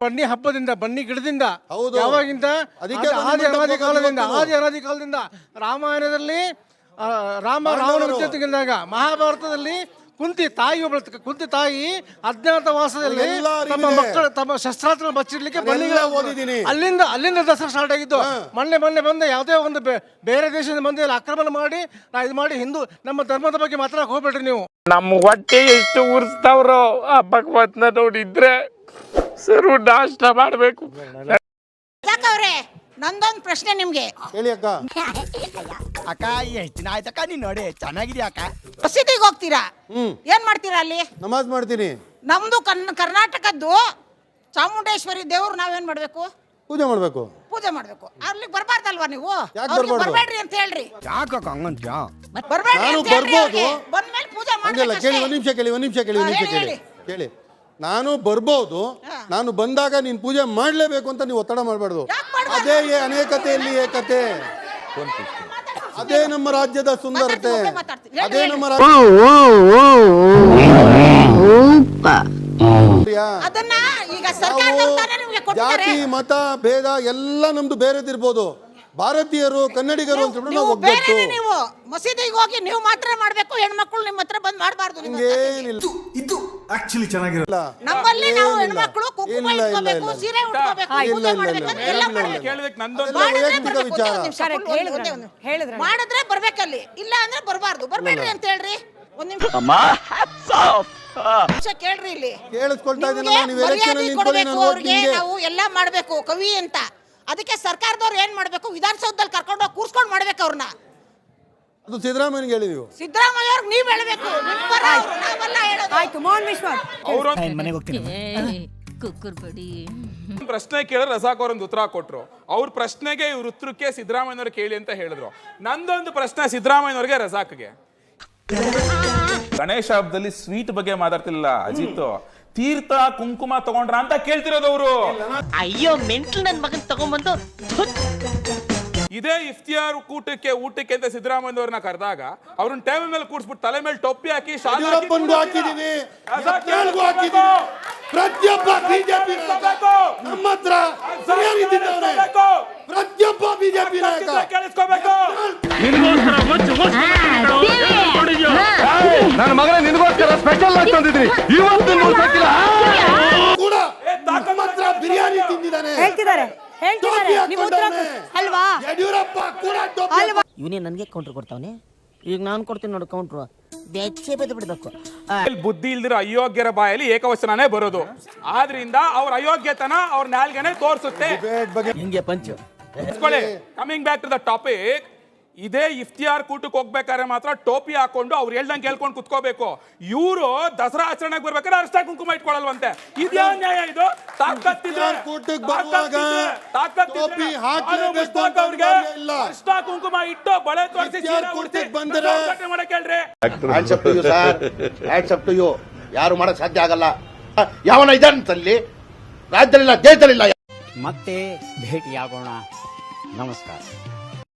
ಬನ್ನಿ ಹಬ್ಬದಿಂದ ಬನ್ನಿ ಗಿಡದಿಂದ. ಹೌದು. ಯಾವಾಗಿಂದ? ಅದಕ್ಕೆ ಆದಿ- ಅನಾದಿ ಕಾಲದಿಂದ ಆದಿ ಅನಾದಿ ಕಾಲದಿಂದ. ರಾಮಾಯಣದಲ್ಲಿ ಆ, ರಾಮ ರಾವಣ ಜೊತೆಗಿದ್ದಾಗ ಮಹಾಭಾರತದಲ್ಲಿ ಕುಂತಿ ತಾಯಿ ಒಬ್ಬಳು ತ- ಕುಂತಿ ತಾಯಿ ಅಜ್ಞಾತವಾಸದಲ್ಲಿ ಅದೆಲ್ಲ ತಮ್ಮ ಮಕ್ಕಳ ತಮ್ಮ ಶಸ್ತ್ರಾಸ್ತ್ರ ಬಚ್ಚಿಡ್ಲಿಕ್ಕೆ ಬನ್ನಿ ಓದಿದ್ದೀನಿ. ಅಲ್ಲಿಂದ ಅಲ್ಲಿಂದ ದಸರಾ ಸ್ಟಾರ್ಟ್ ಆಗಿದ್ದು. ಮೊನ್ನೆ ಮೊನ್ನೆ ಬಂದ ಯಾವುದೇ ಒಂದು ಬೇ- ಬೇರೆ ದೇಶದಿಂದ ಮಂದಿಯಲ್ಲಿ ಆಕ್ರಮಣ ಮಾಡಿ ನಾ ಇದು ಮಾಡಿ ಹಿಂದೂ ನಮ್ಮ ಧರ್ಮದ ಬಗ್ಗೆ ಮಾತ್ರ ಹೋಗ್ಬೇಡ್ರಿ ನೀವು. ನಮ್ಮ ಹೊಟ್ಟೆ ಎಷ್ಟು ಉರ್ಸ್ತಾವ್ರೋ ಆ ಭಗವತ್ನ ನೋಡಿದ್ರೆ ಸರು ನಾಷ್ಟ ಮಾಡ್ಬೇಕು. ಯಾಕವ್ರೆ? ನಂದೊಂದು ಪ್ರಶ್ನೆ ನಿಮ್ಗೆ. ಹೇಳಿ ಅಕ್ಕ. ಅಕ್ಕ ಎಷ್ಟು ದಿನ ಆಯ್ತಕ್ಕ ನೀನ್ ನೋಡಿ ಚೆನ್ನಾಗಿದ್ಯಾ ಅಕ್ಕ? ಮಸೀದಿಗೆ ಹೋಗ್ತೀರಾ? ಹ್ಮ್. ಏನ್ ಮಾಡ್ತೀರಾ ಅಲ್ಲಿ? ನಮಾಜ್ ಮಾಡ್ತೀನಿ. ನಮ್ದು ಕನ್ ಕರ್ನಾಟಕದ್ದು ಚಾಮುಂಡೇಶ್ವರಿ ದೇವ್ರು ನಾವೇನ್ ಮಾಡ್ಬೇಕು? ಪೂಜೆ ಮಾಡ್ಬೇಕು. ಪೂಜೆ ಮಾಡ್ಬೇಕು. ಅಲ್ಲಿ ಬರ್ಬಾರ್ದಲ್ವಾ ನೀವು? ಯಾಕ್ ಅವ್ರಿಗೆ ಬರ್ಬಾರ್ದು? ಬರ್ಬೇಡ್ರಿ ಅಂತ ಹೇಳ್ರಿ. ಯಾಕಕ್ಕ ಹಂಗಂತ್ಯಾ? ಬರ್ಬೇಡ್ರಿ ನಾನು ಅಂತ ಹೇಳ್ರಿ ಬರ್ಬೋದು. ಅವ್ರಿಗೆ. ಬಂದ್ಮೇಲೆ ಪೂಜೆ ಹಂಗಲ್ಲ ಮಾಡ್ಬೇಕಷ್ಟೇ. ಕೇಳಿ ಒಂದ್ ನಿಮಿಷ ಕೇಳಿ ಒಂದ್ ನಿಮಿಷ ಕೇಳಿ ಒಂದ್ ಹಾ, ನಿಮಿಷ ಹೇಳಿ, ಕೇಳಿ. ಕೇಳಿ. ನಾನು ಬರ್ಬೋದು ನಾನು ಬಂದಾಗ ನೀನ್ ಪೂಜೆ ಮಾಡ್ಲೇಬೇಕು ಅಂತ ನೀವು ಒತ್ತಡ ಮಾಡಬಾರ್ದು. ಯಾಕ್ ಮಾಡ್ಬಾರ್ದು? ಅದೇ ಏ- ಅನೇಕತೆಯಲ್ಲಿ ಏಕತೆ. ಅದೇ ನಮ್ಮ ರಾಜ್ಯದ ಸುಂದರತೆ. ಅದೇ. ನಮ್ಮ ರಾಜ್ಯ ಜಾತಿ ಮತ ಭೇದ ಎಲ್ಲ ನಮ್ದು ಬೇರೆದಿರ್ಬೋದು. ಭಾರತೀಯರು ಕನ್ನಡಿಗರು ಅಂತ ಹೇಳ್ಬಿಟ್ಟು ನಾವು ನೀವು ಒಗ್ಗಟ್ಟು ನೀವು ಮಸೀದಿಗೆ ಹೋಗಿ ನೀವು ಮಾತ್ರ ಮಾಡ್ಬೇಕು ಹೆಣ್ಮಕ್ಳು ನಿಮ್ಮ ಹತ್ರ ಬಂದ್ ಮಾಡಬಾರ್ದು ಹಿಂಗೇನಿಲ್ಲ ಇದು ಆಕ್ಚುಲಿ ಚೆನ್ನಾಗಿರಲ್ಲ. ನಮ್ಮಲ್ಲಿ ನಾವು ಏನಿಲ್ಲ. ಹೆಣ್ಮಕ್ಳು ಕುಂಕುಮ ಇಲ್ಲ, ಇಲ್ಲ, ಇಟ್ಕೋಬೇಕು ಇಲ್ಲ. ಸೀರೆ ಉಟ್ಕೋಬೇಕು ಇಲ್ಲ, ಪೂಜೆ ಇಲ್ಲ, ಮಾಡ್ಬೇಕು ಇಲ್ಲ, ಎಲ್ಲ ಇಲ್ಲ, ಇಲ್ಲ. ಮಾಡ್ಬೇಕು. ಕೇಳಿದಕ್ಕೆ ನಂದೊಂದು ಮಾಡಿದ್ರೆ ವೈಯಕ್ತಿಕ ಬರ್ಬೇಕು, ಒಂದೇ ವಿಚಾರ. ಒಂದ್ ನಿಮಿಷ, Correct, ಒಂದೇ ಹೇಳಿದ್ರು, ಒಂದ್ ನಿಮಿಷ. ಹೇಳಿದ್ರು. ಮಾಡಿದ್ರೆ ಬರ್ಬೇಕಲ್ಲಿ. ಇಲ್ಲ ಅಂದ್ರೆ ಬರಬಾರ್ದು. ಬರ್ಬೇಡ್ರಿ ಅಂತ ಹೇಳ್ರಿ. ಒಂದ್ ನಿಮಿಷ. ನಿಮಿಷ ಕೇಳ್ರಿ ಇಲ್ಲಿ. ಕೇಳಿಸ್ಕೊಳ್ತಾ ನಿಮ್ಗೆ ಇದ್ದೀನಲ್ಲ ನೀವು ಎಲೆಕ್ಷನ್ ಮರ್ಯಾದೆ ನಿಂತ್ಕೊಳ್ಳಿ ಕೊಡ್ಬೇಕು ನಾನು ಅವ್ರಿಗೆ ಓದ್ತೀನಿ ನಾವು ಎಲ್ಲ ಮಾಡ್ಬೇಕು ಕವಿ ಅಂತ. ಅದಕ್ಕೆ ಸರ್ಕಾರದವ್ರು ಏನ್ ಮಾಡ್ಬೇಕು? ವಿಧಾನಸೌಧದಲ್ಲಿ ಕರ್ಕೊಂಡು ಹೋಗಿ ಕೂರ್ಸ್ಕೊಂಡು ಮಾಡ್ಬೇಕು ಅವ್ರನ್ನ ಅದು ಸಿದ್ದರಾಮಯ್ಯನಿಗೆ ಹೇಳಿ ನೀವು ಸಿದ್ದರಾಮಯ್ಯ ಅವ್ರಿಗೆ ನೀವ್ ಹೇಳ್ಬೇಕು ಆಯ್ತು. ಮೋಹನ್ ಮನೆಗೆ ಹೋಗ್ತೀನಿ ಪ್ರಶ್ನೆ ಕೇಳಿದ್ರೆ ರಸಾಕ್ ಒಂದು ಉತ್ತರ ಕೊಟ್ರು. ಅವ್ರ ಪ್ರಶ್ನೆಗೆ ಇವ್ರ ಉತ್ತರಕ್ಕೆ ಸಿದ್ದರಾಮಯ್ಯನವ್ರು ಕೇಳಿ ಅಂತ ಹೇಳಿದ್ರು. ನಂದೊಂದು ಪ್ರಶ್ನೆ ಸಿದ್ದರಾಮಯ್ಯನವ್ರಿಗೆ ರಸಾಕ್ಗೆ. ಗಣೇಶ ಹಬ್ಬದಲ್ಲಿ ಸ್ವೀಟ್ ಬಗ್ಗೆ ಮಾತಾಡ್ತಿಲ್ಲ ಅಜಿತ್. ತೀರ್ಥ ಕುಂಕುಮ ತಗೊಂಡ್ರ ಅಂತ ಕೇಳ್ತಿರೋದು ಅವರು. ಅಯ್ಯೋ ಮೆಂಟ್ಲು ನನ್ ಮಗನ್ ತಗೊಂಡ್ಬಂದು ಇದೇ ಇಫ್ತಿಯಾರ್ ಕೂಟಕ್ಕೆ ಊಟಕ್ಕೆ ಅಂತ ಸಿದ್ದರಾಮಯ್ಯವ್ರನ್ನ ಕರೆದಾಗ ಅವ್ರನ್ನ ಟೇಬಲ್ ಮೇಲೆ ಕೂಡಿಸ್ಬಿಟ್ಟು ತಲೆ ಮೇಲೆ ಟೊಪ್ಪಿ ಹಾಕಿ ಶಾಲು ಹಾಕಿ ಯಡಿಯೂರಪ್ಪನ್ಗೂ ಹಾಕಿದೀವಿ. ಯತ್ನಾಳ್ಗೂ ಹಾಕಿದೀವಿ. ಪ್ರತಿಯೊಬ್ಬ ಬಿಜೆಪಿ ನಮ್ಮ ಹತ್ರ ಸರಿಯಾಗಿ. ಪ್ರತಿಯೊಬ್ಬ ಬಿಜೆಪಿ ನಾಯಕ ಕೇಳಿಸ್ಕೋಬೇಕು ನನ್ನ ಮಗನ ನಿನಗೋಸ್ಕರ ಸ್ಪೆಷಲ್ ಆಗಿ ತಂದಿದ್ದೀನಿ ಇವತ್ತು ಕೂಡ ಬಿರಿಯಾನಿ ತಿಂದಿದ್ದಾನೆ ಹೇಳ್ತಿದ್ದಾರೆ ಹೇಳ್ತಿದ್ದಾರೆ ಟೋಪಿ ನಿಮ್ಮ ಉತ್ತರ ಅಲ್ವಾ ಯಡಿಯೂರಪ್ಪ ಕೂಡ ಟೋಪಿ ಅಲ್ವಾ ಇವನೇ ನನ್ಗೆ ಕೌಂಟರ್ ಕೊಡ್ತಾವನೆ? ಈಗ ನಾನು ಕೊಡ್ತೀನಿ ನೋಡು ಕೌಂಟ್ರು ಬಿಡ್ಬೇಕು. ಬುದ್ಧಿ ಇಲ್ದಿರೋ ಅಯೋಗ್ಯರ ಬಾಯಲ್ಲಿ ಏಕವಚನನೇ ಬರೋದು. ಆದ್ರಿಂದ ಅವ್ರ ಅಯೋಗ್ಯತನ ಅವ್ರ ನಾಲ್ಗೆನೆ ತೋರಿಸುತ್ತೆ. ಹಿಂಗೆ punch? Coming back to the topic ಇದೇ ಇಫ್ತಿಯಾರ್ ಕೂಟಕ್ಕೆ ಹೋಗ್ಬೇಕಾದ್ರೆ ಮಾತ್ರ ಟೋಪಿ ಹಾಕೊಂಡು ಅವ್ರು ಹೇಳ್ದಂಗೆ ಕೇಳ್ಕೊಂಡು ಕುತ್ಕೋಬೇಕು. ಇವರು ದಸರಾ ಆಚರಣೆಗೆ ಬರ್ಬೇಕಾದ್ರೆ ಅರ್ಷ್ಟ ಕುಂಕುಮ ಇಟ್ಕೊಳ್ಳಲ್ವಂತೆ. ಇದ್ಯಾ ನ್ಯಾಯ ಇದು. ಅರ್ಷ್ಟ ಕುಂಕುಮ ಇಟ್ಟು ಬಳೆ ತೋರಿಸಿ ಮಾಡಕ್ ಹೇಳ್ರಿ. To you sir hands up to ಯಾರು ಮಾಡಕ್ ಸಾಧ್ಯ ಆಗಲ್ಲ. ಯಾವನ ಇದಲ್ಲಿ ರಾಜ್ಯದಲ್ಲಿಲ್ಲ ದೇಶದಲ್ಲಿಲ್ಲ. ಮತ್ತೆ ಭೇಟಿಯಾಗೋಣ. Namaskar.